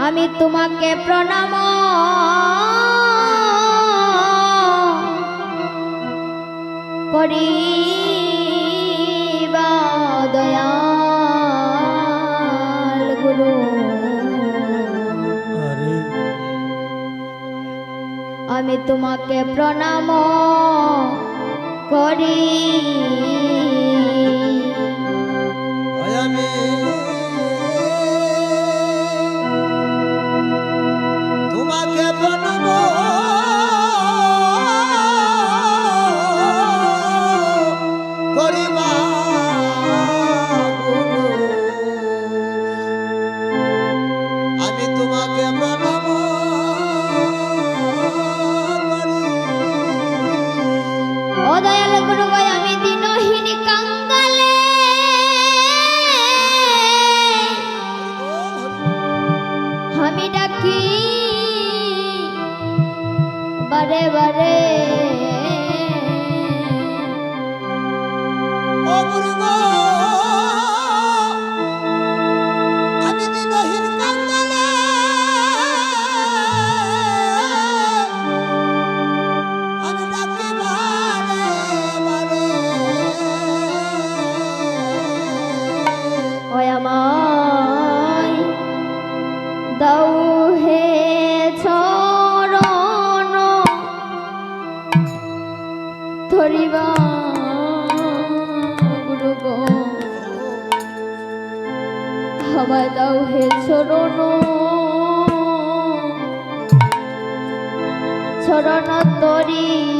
আমি তোমাকে প্রণাম। করি আমি তোমাকে প্রণাম করি বারে বারে সবাই দাও হে চরণ। চরণ তরী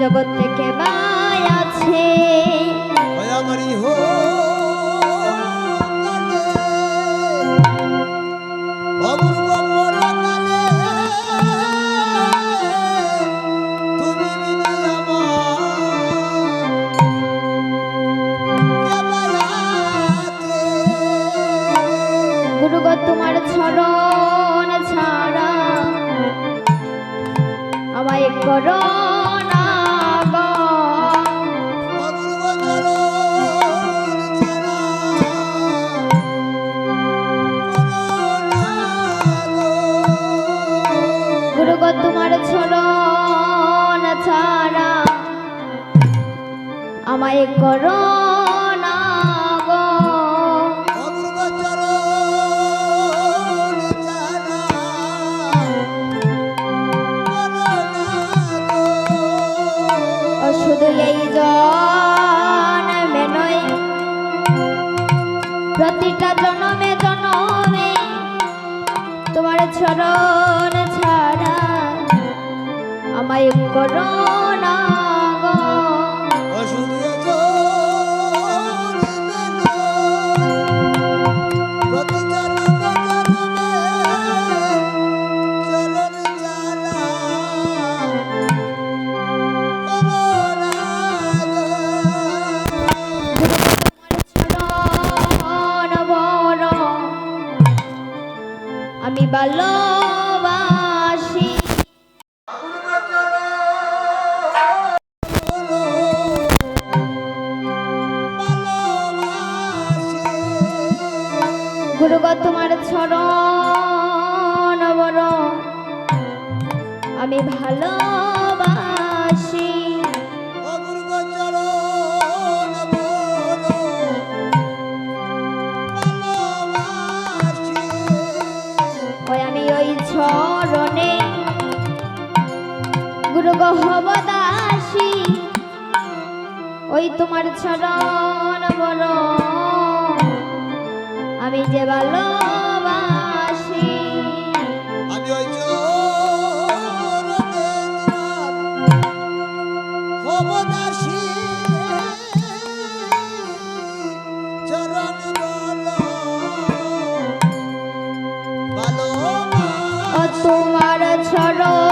জগৎ থেকে বাই আছে। দয়া করি হো আমায় করো না গো। শুধু এই জন্মে নয় প্রতিটা জনমে জনমে তোমার চরণ ছাড়া আমায় করো ভালোবাসি গুরুগ তোমার বড় আমি ভালোবাসি। গুরুগ হবদাসী ওই তোমার চরণ বড়। আমি যে ভালোবাসি। আমি ওই চরণে তোমার চরণ